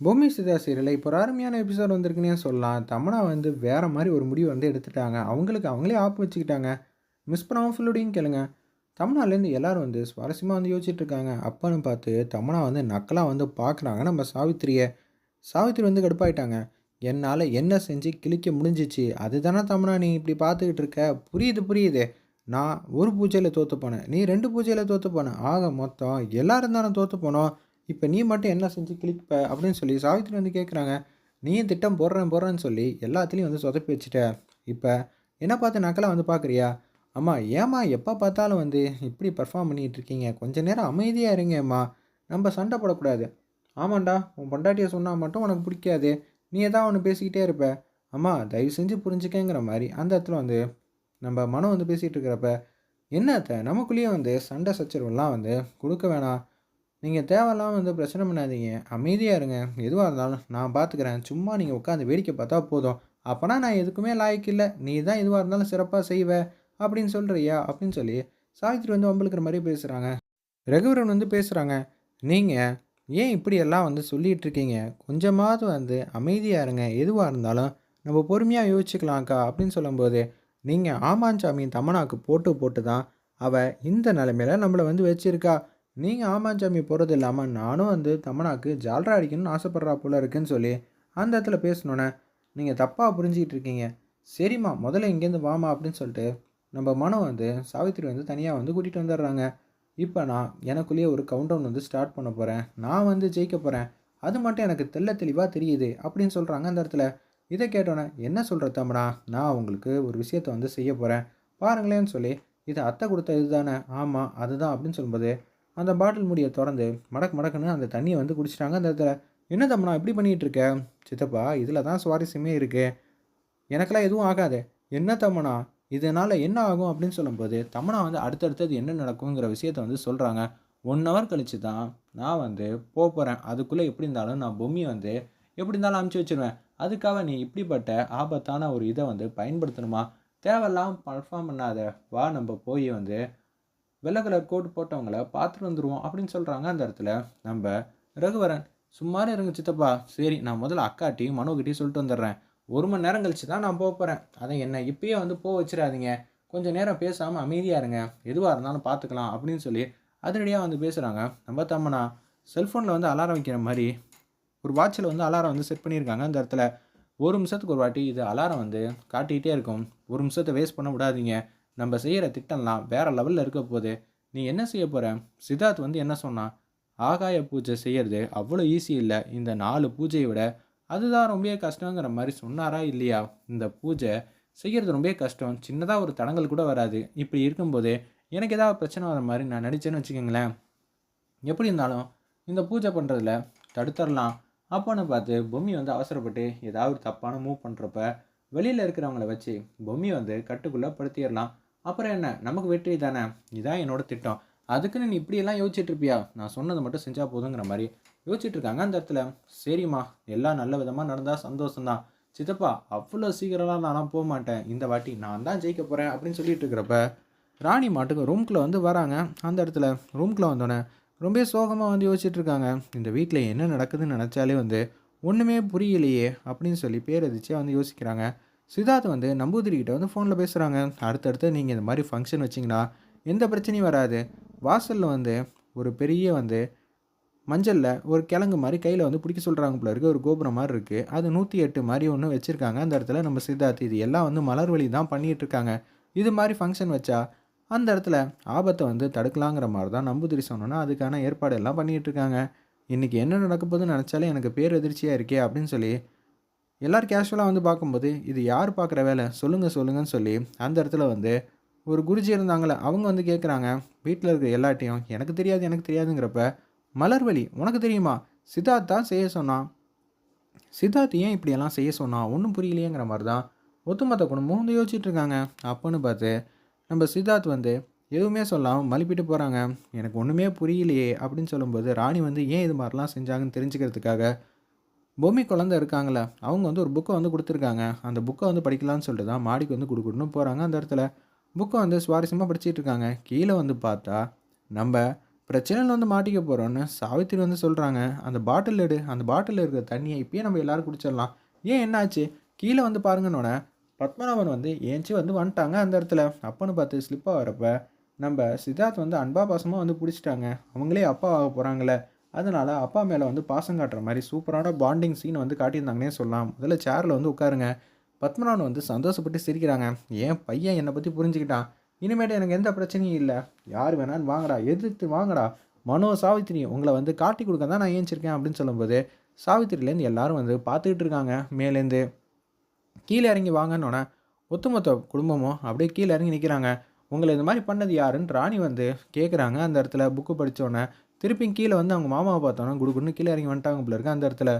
பூமி சிதா சீரியலில் இப்போ ஒரு அருமையான எபிசோட் வந்திருக்குன்னே சொல்லலாம். தமனா வந்து வேறு மாதிரி ஒரு முடிவு வந்து எடுத்துட்டாங்க. அவங்களுக்கு அவங்களே ஆப்பு வச்சுக்கிட்டாங்க. மிஸ் பண்ணாமல் ஃபுல்லோடையும் கேளுங்க. தமனாலேருந்து எல்லோரும் வந்து சுவாரஸ்யமாக வந்து யோசிச்சுட்டு இருக்காங்க. பார்த்து தமனா வந்து நக்கலாக வந்து பார்க்குறாங்க நம்ம சாவித்திரியை. சாவித்திரி வந்து கடுப்பாயிட்டாங்க. என்னால் என்ன செஞ்சு கிழிக்க முடிஞ்சிச்சு? அதுதானே தமனா நீ இப்படி பார்த்துக்கிட்டு இருக்க? புரியுது புரியுது. நான் ஒரு பூஜையில் தோற்று போனேன். நீ ரெண்டு பூஜையில் தோற்று போனேன் ஆக மொத்தம் எல்லோரும் தானே தோற்று போனோம். இப்போ நீ மட்டும் என்ன செஞ்சு கிளிப்ப அப்படின்னு சொல்லி சாவித்திரி வந்து கேட்குறாங்க நீயும் திட்டம் போடுறேன் போடுறேன்னு சொல்லி எல்லாத்துலேயும் வந்து சொதப்பி வச்சுட்ட. இப்போ என்ன பார்த்து நக்கலாக வந்து பார்க்குறியா அம்மா ஏம்மா எப்போ பார்த்தாலும் வந்து இப்படி பர்ஃபார்ம் பண்ணிகிட்டு இருக்கீங்க? கொஞ்சம் நேரம் அமைதியாக இருங்கம்மா நம்ம சண்டை போடக்கூடாது. ஆமாண்டா உன் பொண்டாட்டியை சொன்னால் மட்டும் உனக்கு பிடிக்காது. நீ ஏதாவது ஒன்று பேசிக்கிட்டே இருப்ப. அம்மா தயவு செஞ்சு புரிஞ்சுக்கங்கிற மாதிரி அந்த இடத்துல வந்து நம்ம மனம் வந்து பேசிகிட்டு இருக்கிறப்ப என்னத்த நமக்குள்ளேயே வந்து சண்டை சச்சரவுலாம் வந்து கொடுக்க வேணாம். நீங்கள் தேவையில்லாமல் வந்து பிரச்சனை பண்ணாதீங்க. அமைதியாக இருங்க. எதுவாக இருந்தாலும் நான் பார்த்துக்கிறேன் சும்மா நீங்கள் உட்காந்து வேடிக்கை பார்த்தா போதும். அப்போனா நான் எதுக்குமே லாய்க்கு இல்லை. நீ தான் எதுவாக இருந்தாலும் சிறப்பாக செய்வ. அப்படின்னு சொல்கிறியா அப்படின்னு சொல்லி சாவித்திரி வந்து வம்பளுக்கிற மாதிரி பேசுகிறாங்க ரகுவரன் வந்து பேசுகிறாங்க நீங்கள் ஏன் இப்படி எல்லாம் வந்து சொல்லிகிட்டு இருக்கீங்க? கொஞ்சமாவது வந்து அமைதியாக இருங்க. எதுவாக இருந்தாலும் நம்ம பொறுமையாக யோசிச்சுக்கலாம்க்கா. அப்படின்னு சொல்லும்போது நீங்கள் ஆமாஞ்சாமி தமனாக்கு போட்டு போட்டு தான் அவள் இந்த நிலைமையில நம்மளை வந்து வச்சுருக்கா. நீங்கள் ஆமாஞ்சாமி போகிறது இல்லாமல் நானும் வந்து தமனாக்கு ஜால்ரா அடிக்கணும்னு ஆசைப்பட்றா போல இருக்குன்னு சொல்லி அந்த இடத்துல பேசினோன்னே நீங்கள் தப்பாக புரிஞ்சிக்கிட்டு இருக்கீங்க. சரிம்மா முதல்ல இங்கேருந்து வாமா அப்படின்னு சொல்லிட்டு நம்ம மனம் வந்து சாவித்திரி வந்து தனியாக வந்து கூட்டிகிட்டு வந்துடுறாங்க. இப்போ நான் எனக்குள்ளேயே ஒரு கவுண்டவுன் வந்து ஸ்டார்ட் பண்ண போகிறேன் நான் வந்து ஜெயிக்க போகிறேன் அது மட்டும் எனக்கு தெள்ள தெளிவாக தெரியுது அப்படின்னு சொல்கிறாங்க அந்த இடத்துல. இதை கேட்டோன்னே என்ன சொல்கிற தம்பனா நான் உங்களுக்கு ஒரு விஷயத்தை வந்து செய்ய போகிறேன் பாருங்களேன்னு சொல்லி இது அத்தை கொடுத்த இது தானே ஆமாம் அதுதான் அப்படின்னு சொல்லும்போது அந்த பாட்டில் முடியை திறந்து மடக்கு மடக்குன்னு அந்த தண்ணியை வந்து குடிச்சிட்டாங்க. அந்த இடத்துல என்ன தம்மனா இப்படி பண்ணிகிட்ருக்க? சித்தப்பா இதில் தான் சுவாரஸ்யமே இருக்குது எனக்கெல்லாம் எதுவும் ஆகாது. என்ன தம்மனா இதனால் என்ன ஆகும்? அப்படின்னு சொல்லும்போது தம்மனா வந்து அடுத்தடுத்தது என்ன நடக்குங்கிற விஷயத்த வந்து சொல்கிறாங்க ஒன் ஹவர் கழித்து தான் நான் வந்து போக போகிறேன் அதுக்குள்ளே எப்படி இருந்தாலும் நான் பொம்மியை வந்து எப்படி இருந்தாலும் அமுச்சு வச்சிருவேன். அதுக்காக நீ இப்படிப்பட்ட ஆபத்தான ஒரு இதை வந்து பயன்படுத்தணுமா? தேவையில்லாமல் பர்ஃபார்ம் பண்ணாத. வா நம்ம போய் வந்து வெள்ளை கலர் கோட் போட்டவங்கள பார்த்துட்டு வந்துடுவோம் அப்படின்னு சொல்கிறாங்க அந்த இடத்துல. நம்ம ரகுவரன் சும்மாரு இருங்க சித்தப்பா. சரி நான் முதல்ல அக்காட்டியும் மனோகிட்டையும் சொல்லிட்டு வந்துடுறேன். ஒரு மணி நேரம் கழிச்சு தான் நான் போக போகிறேன் அதை என்ன இப்பயே வந்து போக வச்சிடாதீங்க. கொஞ்சம் நேரம் பேசாமல் அமைதியாக இருங்க. எதுவாக இருந்தாலும் பார்த்துக்கலாம் அப்படின்னு சொல்லி அதிரடியாக வந்து பேசுகிறாங்க நம்ம தம்மனா செல்ஃபோனில் வந்து அலாரம் வைக்கிற மாதிரி ஒரு வாட்சில் வந்து அலாரம் வந்து செட் பண்ணியிருக்காங்க அந்த இடத்துல. ஒரு நிமிஷத்துக்கு ஒரு வாட்டி இது அலாரம் வந்து காட்டிக்கிட்டே இருக்கும். ஒரு நிமிஷத்தை வேஸ்ட் பண்ண விடாதீங்க. நம்ம செய்கிற திட்டம்லாம் வேறு லெவலில் இருக்க போகுது நீ என்ன செய்ய போகிற சித்தார்த் வந்து என்ன சொன்னான் ஆகாய பூஜை செய்கிறது அவ்வளோ ஈஸி இல்லை. இந்த நாலு பூஜையை விட அதுதான் ரொம்ப கஷ்டங்கிற மாதிரி சொன்னாரா இல்லையா? இந்த பூஜை செய்கிறது ரொம்ப கஷ்டம். சின்னதாக ஒரு தடங்கள் கூட வராது. இப்படி இருக்கும்போது எனக்கு ஏதாவது பிரச்சனை வர மாதிரி நான் நடித்தேன்னு வச்சுக்கோங்களேன். எப்படி இருந்தாலும் இந்த பூஜை பண்ணுறதுல தடுத்துடலாம் அப்போன்னு பார்த்து பொம்மி வந்து அவசரப்பட்டு ஏதாவது ஒரு தப்பான மூவ் பண்ணுறப்ப வெளியில் இருக்கிறவங்கள வச்சு பொம்மி வந்து கட்டுக்குள்ளே படுத்திடலாம் அப்புறம் என்ன? நமக்கு வெற்றி தானே? இதான் என்னோட திட்டம். அதுக்குன்னு நீ இப்படியெல்லாம் யோசிச்சுட்ருப்பியா நான் சொன்னதை மட்டும் செஞ்சால் போதுங்கிற மாதிரி யோசிச்சுட்டு இருக்காங்க அந்த இடத்துல. சரிம்மா எல்லாம் நல்ல விதமாக நடந்தால் சந்தோஷம்தான். சித்தப்பா அவ்வளோ சீக்கிரம்லாம் நான்லாம் போக மாட்டேன். இந்த வாட்டி நான் தான் ஜெயிக்க போகிறேன் அப்படின்னு சொல்லிட்டு இருக்கிறப்ப ராணி மாட்டுக்கு ரூம்குள்ளே வந்து வராங்க. அந்த இடத்துல ரூம்குள்ளே வந்தோடனே ரொம்ப சோகமாக வந்து யோசிச்சுட்டு இருக்காங்க. இந்த வீட்டில் என்ன நடக்குதுன்னு நினச்சாலே வந்து ஒன்றுமே புரியலையே அப்படின்னு சொல்லி பேரதிச்சே வந்து யோசிக்கிறாங்க. சித்தார்த் வந்து நம்பூதிரிக்கிட்ட வந்து ஃபோனில் பேசுகிறாங்க அடுத்தடுத்து நீங்கள் இந்த மாதிரி ஃபங்க்ஷன் வச்சிங்கன்னா எந்த பிரச்சனையும் வராது. வாசலில் வந்து ஒரு பெரிய வந்து மஞ்சளில் ஒரு கிழங்கு மாதிரி கையில் வந்து பிடிக்க சொல்கிறாங்க போல இருக்குது ஒரு கோபுரம் மாதிரி இருக்குது அது நூற்றி எட்டு மாதிரி ஒன்று வச்சுருக்காங்க. அந்த இடத்துல நம்ம சித்தார்த் இது எல்லாம் வந்து மலர் வழி தான் பண்ணிகிட்ருக்காங்க இது மாதிரி ஃபங்க்ஷன் வச்சா அந்த இடத்துல ஆபத்தை வந்து தடுக்கலாங்கிற மாதிரி தான் நம்பூதிரி சொன்னோன்னா அதுக்கான ஏற்பாடு எல்லாம் இன்றைக்கி என்ன நடக்க போகுதுன்னு நினச்சாலே எனக்கு பேர் எதிர்ச்சியாக இருக்கே அப்படின்னு சொல்லி எல்லோரும் கேஷுவலாக வந்து பார்க்கும்போது இது யார் பார்க்குற வேலை? சொல்லுங்கள் சொல்லுங்கன்னு சொல்லி அந்த இடத்துல வந்து ஒரு குருஜி இருந்தாங்களே அவங்க வந்து கேட்குறாங்க வீட்டில் இருக்கிற எல்லாட்டையும் எனக்கு தெரியாது எனக்கு தெரியாதுங்கிறப்ப மலர்வழி உனக்கு தெரியுமா? சித்தார்த் தான் செய்ய சொன்னான். சித்தார்த் ஏன் இப்படியெல்லாம் செய்ய சொன்னான் ஒன்றும் புரியலையேங்கிற மாதிரி தான் ஒத்துமொத்த குடும்பம் வந்து யோசிச்சுட்டு இருக்காங்க. அப்போன்னு பார்த்து நம்ம சித்தார்த் வந்து எதுவுமே சொல்லாமல் மலிப்பிட்டு போகிறாங்க எனக்கு ஒன்றுமே புரியலையே அப்படின்னு சொல்லும்போது ராணி வந்து ஏன் இது மாதிரிலாம் செஞ்சாங்கன்னு தெரிஞ்சுக்கிறதுக்காக பொம்மி குழந்த இருக்காங்களே அவங்க வந்து ஒரு புக்கை வந்து கொடுத்துருக்காங்க. அந்த புக்கை வந்து படிக்கலாம்னு சொல்லிட்டு தான் மாடிக்கு வந்து கொடுக்கணும்னு போகிறாங்க அந்த இடத்துல. புக்கை வந்து சுவாரஸ்யமாக படிச்சுட்டு இருக்காங்க. கீழே வந்து பார்த்தா நம்ம பிரச்சனையில் வந்து மாட்டிக்க போகிறோன்னு சாவித்திரி வந்து சொல்கிறாங்க அந்த பாட்டில் எடு அந்த பாட்டிலில் இருக்கிற தண்ணியை இப்போயே நம்ம எல்லோரும் குடிச்சிடலாம். ஏன் என்னாச்சு? கீழே வந்து பாருங்கன்னொன்னே பத்மநாபன் வந்து ஏஞ்சி வந்து வந்துட்டாங்க அந்த இடத்துல. அப்பன்னு பார்த்து ஸ்லிப்பாக வரப்போ நம்ம சித்தார்த் வந்து அன்பா பாசமாக வந்து பிடிச்சிட்டாங்க அவங்களே அப்பா ஆக போகிறாங்களே அதனால் அப்பா மேலே வந்து பாசம் காட்டுற மாதிரி சூப்பரான பாண்டிங் சீன் வந்து காட்டியிருந்தாங்கன்னே சொல்லலாம். முதல்ல சேரில் வந்து உட்காருங்க. பத்மநாபன் வந்து சந்தோஷப்பட்டு சிரிக்கிறாங்க. ஏன் பையன் என்னை பற்றி புரிஞ்சுக்கிட்டான்? இனிமேட்டு எனக்கு எந்த பிரச்சனையும் இல்லை. யார் வேணாலும் வாங்கடா எதிர்த்து வாங்கடா. மனோ சாவித்திரி உங்களை வந்து காட்டி கொடுக்க தான் நான் ஏஞ்சிருக்கேன் அப்படின்னு சொல்லும்போது சாவித்திரிலேருந்து எல்லாரும் வந்து பார்த்துக்கிட்டு இருக்காங்க. மேலேருந்து கீழே இறங்கி வாங்கன்னொன்னே ஒத்துமொத்த குடும்பமும் அப்படியே கீழே இறங்கி நிற்கிறாங்க உங்களை இந்த மாதிரி பண்ணது யாருன்னு ராணி வந்து கேட்குறாங்க அந்த இடத்துல புக்கு படித்தோன்னே திருப்பி கீழே வந்து அவங்க மாமாவை பார்த்தோன்னா குடுக்குன்னு கீழே இறங்கி வந்துட்டாங்க போல இருக்கு அந்த இடத்துல.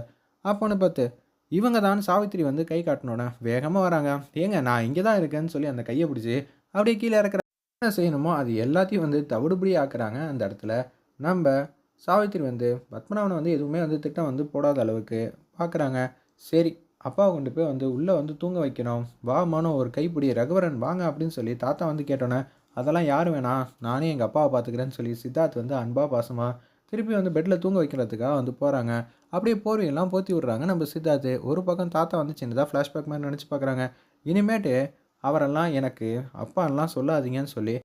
அப்போன்னு பார்த்து இவங்க தான் சாவித்திரி வந்து கை காட்டினோடனே வேகமாக வராங்க. ஏங்க நான் இங்கே தான் இருக்கேன்னு சொல்லி அந்த கையை பிடிச்சி அப்படியே கீழே இறக்குற என்ன செய்யணுமோ அது எல்லாத்தையும் வந்து தவிடுபடி ஆக்குறாங்க அந்த இடத்துல. நம்ம சாவித்திரி வந்து பத்மநாபனை வந்து எதுவுமே வந்து திட்டம் வந்து போடாத அளவுக்கு பார்க்குறாங்க சரி அப்பாவை கொண்டு போய் வந்து உள்ளே வந்து தூங்க வைக்கணும். வா ஒரு கைப்பிடி ரகுவரன் வாங்க அப்படின்னு சொல்லி தாத்தா வந்து கேட்டோன்னே அதெல்லாம் யாரும் வேணாம் நானே எங்கள் அப்பாவை பார்த்துக்கிறேன்னு சொல்லி சித்தார்த் வந்து அன்பா பாசமாக திருப்பி வந்து பெட்டில் தூங்க வைக்கிறதுக்காக வந்து போகிறாங்க அப்படியே போர்வையெல்லாம் போற்றி விட்றாங்க நம்ம சித்தார்த்து ஒரு பக்கம் தாத்தா வந்து சின்னதாக ஃப்ளாஷ்பேக் மாதிரி நினச்சி பார்க்குறாங்க இனிமேட்டு அவரெல்லாம் எனக்கு அப்பாலாம் சொல்லாதீங்கன்னு சொல்லி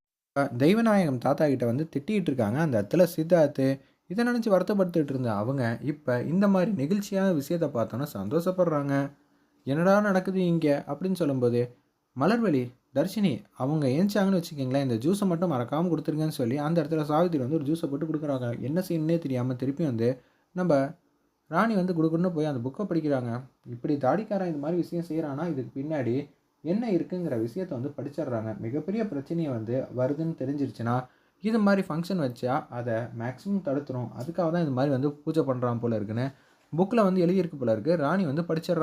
தெய்வநாயகம் தாத்தா கிட்ட வந்து திட்டிகிட்டு இருக்காங்க. அந்த இடத்துல சித்தார்த்து இதை நினச்சி வருத்தப்பட்டுட்டு இருந்த அவங்க இப்போ இந்த மாதிரி நெகிழ்ச்சியான விஷயத்தை பார்த்தோன்னா சந்தோஷப்படுறாங்க. என்னடா நடக்குது இங்கே? அப்படின்னு சொல்லும்போது மலர்வழி தர்ஷினி அவங்க ஏஞ்சாங்கன்னு வச்சுக்கிங்களேன் இந்த ஜூஸை மட்டும் மறக்காமல் கொடுத்துருங்கன்னு சொல்லி அந்த இடத்துல சாவித்திரி வந்து ஒரு ஜூஸை போட்டு கொடுக்குறாங்க. என்ன செய்யணுன்னே தெரியாமல் திருப்பி வந்து நம்ம ராணி வந்து கொடுக்கணும்னு போய் அந்த புக்கை படிக்கிறாங்க. இப்படி தாடிக்காரன் இது மாதிரி விஷயம் செய்கிறானா இதுக்கு பின்னாடி என்ன இருக்குங்கிற விஷயத்தை வந்து படிச்சிடுறாங்க. மிகப்பெரிய பிரச்சனையை வந்து வருதுன்னு தெரிஞ்சிருச்சுன்னா இது மாதிரி ஃபங்க்ஷன் வச்சா அதை மேக்ஸிமம் தடுத்துரும். அதுக்காக தான் இது மாதிரி வந்து பூஜை பண்ணுறான் போல இருக்குன்னு புக்கில் வந்து எழுதியிருக்கு போல இருக்குது ராணி வந்து படிச்சிடுறாங்க